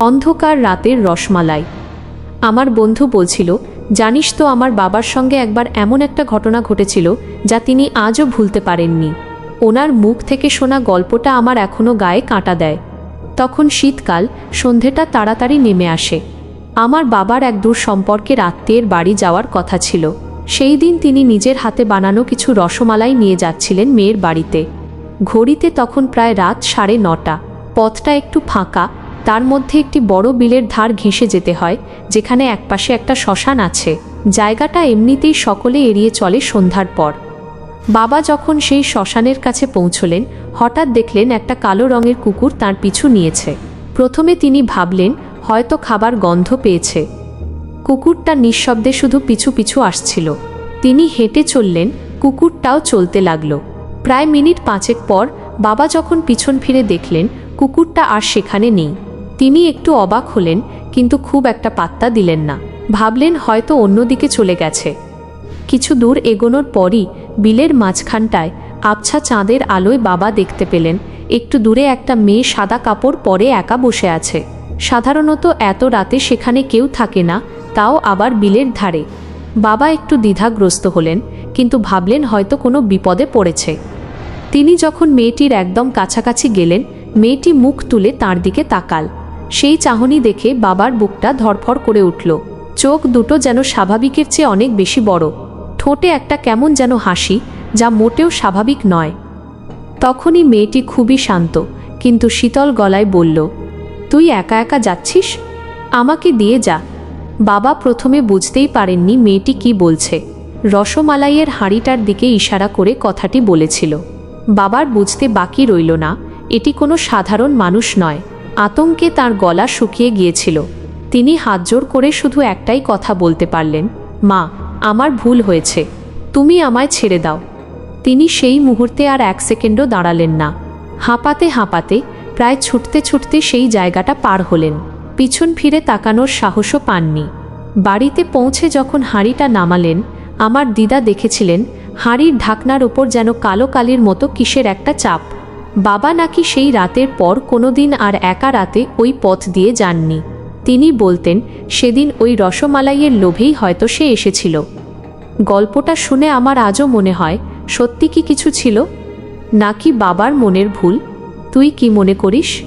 অন্ধকার রাতের রসমালাই। আমার বন্ধু বলছিল, জানিস তো, আমার বাবার সঙ্গে একবার এমন একটা ঘটনা ঘটেছিল যা তিনি আজও ভুলতে পারেননি। ওনার মুখ থেকে শোনা গল্পটা আমার এখনও গায়ে কাঁটা দেয়। তখন শীতকাল, সন্ধেটা তাড়াতাড়ি নেমে আসে। আমার বাবার এক দূর সম্পর্কের আত্মীয়ের বাড়ি যাওয়ার কথা ছিল। সেই দিন তিনি নিজের হাতে বানানো কিছু রসমালাই নিয়ে যাচ্ছিলেন মেয়ের বাড়িতে। ঘড়িতে তখন প্রায় রাত সাড়ে নটা। পথটা একটু ফাঁকা তার মধ্যে একটি বড় বিলের ধার ঘেঁষে যেতে হয়, যেখানে একপাশে একটা শ্মশান আছে। জায়গাটা এমনিতেই সকলে এড়িয়ে চলে সন্ধ্যার পর। বাবা যখন সেই শ্মশানের কাছে পৌঁছলেন, হঠাৎ দেখলেন একটা কালো রঙের কুকুর তার পিছু নিয়েছে। প্রথমে তিনি ভাবলেন, হয়তো খাবার গন্ধ পেয়েছে। কুকুরটা নিঃশব্দে শুধু পিছু পিছু আসছিল। তিনি হেঁটে চললেন, কুকুরটাও চলতে লাগল। প্রায় মিনিট পাঁচেক পর বাবা যখন পিছন ফিরে দেখলেন, কুকুরটা আর সেখানে নেই। তিনি একটু অবাক হলেন, কিন্তু খুব একটা পাত্তা দিলেন না। ভাবলেন হয়তো অন্যদিকে চলে গেছে। কিছু দূর এগোনোর পরই বিলের মাঝখানটায় আবছা চাঁদের আলোয় বাবা দেখতে পেলেন, একটু দূরে একটা মেয়ে সাদা কাপড় পরে একা বসে আছে। সাধারণত এত রাতে সেখানে কেউ থাকে না, তাও আবার বিলের ধারে। বাবা একটু দ্বিধাগ্রস্ত হলেন, কিন্তু ভাবলেন হয়তো কোনো বিপদে পড়েছে। তিনি যখন মেয়েটির একদম কাছাকাছি গেলেন, মেয়েটি মুখ তুলে তার দিকে তাকাল। সেই চাহনি দেখে বাবার বুকটা ধরফর করে উঠল। চোখ দুটো যেন স্বাভাবিকের চেয়ে অনেক বেশি বড়। ঠোঁটে একটা কেমন যেন হাসি, যা মোটেও স্বাভাবিক নয়। তখনই মেয়েটি খুবই শান্ত, কিন্তু শীতল গলায় বলল, তুই একা একা যাচ্ছিস? আমাকে দিয়ে যা। বাবা প্রথমে বুঝতেই পারেননি মেয়েটি কি বলছে। রসমালাইয়ের হাঁড়িটার দিকে ইশারা করে কথাটি বলেছিল। বাবার বুঝতে বাকি রইল না, এটি কোনো সাধারণ মানুষ নয়। আতঙ্কে তার গলা শুকিয়ে গিয়েছিল। তিনি হাতজোড় করে শুধু একটাই কথা বলতে পারলেন, মা, আমার ভুল হয়েছে। তুমি আমায় ছেড়ে দাও। তিনি সেই মুহূর্তে আর এক সেকেন্ডও দাঁড়ালেন না। হাঁপাতে হাঁপাতে, প্রায় ছুটতে ছুটতে সেই জায়গাটা পার হলেন। পিছন ফিরে তাকানোর সাহসও পাননি। বাড়িতে পৌঁছে যখন হাঁড়িটা নামালেন, আমার দিদা দেখেছিলেন হাঁড়ির ঢাকনার ওপর যেন কালো কালির মতো কিসের একটা চাপ। বাবা নাকি সেই রাতের পর কোনো দিন আর একা রাতে ওই পথ দিয়ে যাননি। তিনি বলতেন, সেদিন ওই রসমালাইয়ের লোভেই হয়তো সে এসেছিল। গল্পটা শুনে আমার আজও মনে হয়, সত্যি কি কিছু ছিল? নাকি বাবার মনের ভুল? তুই কি মনে করিস?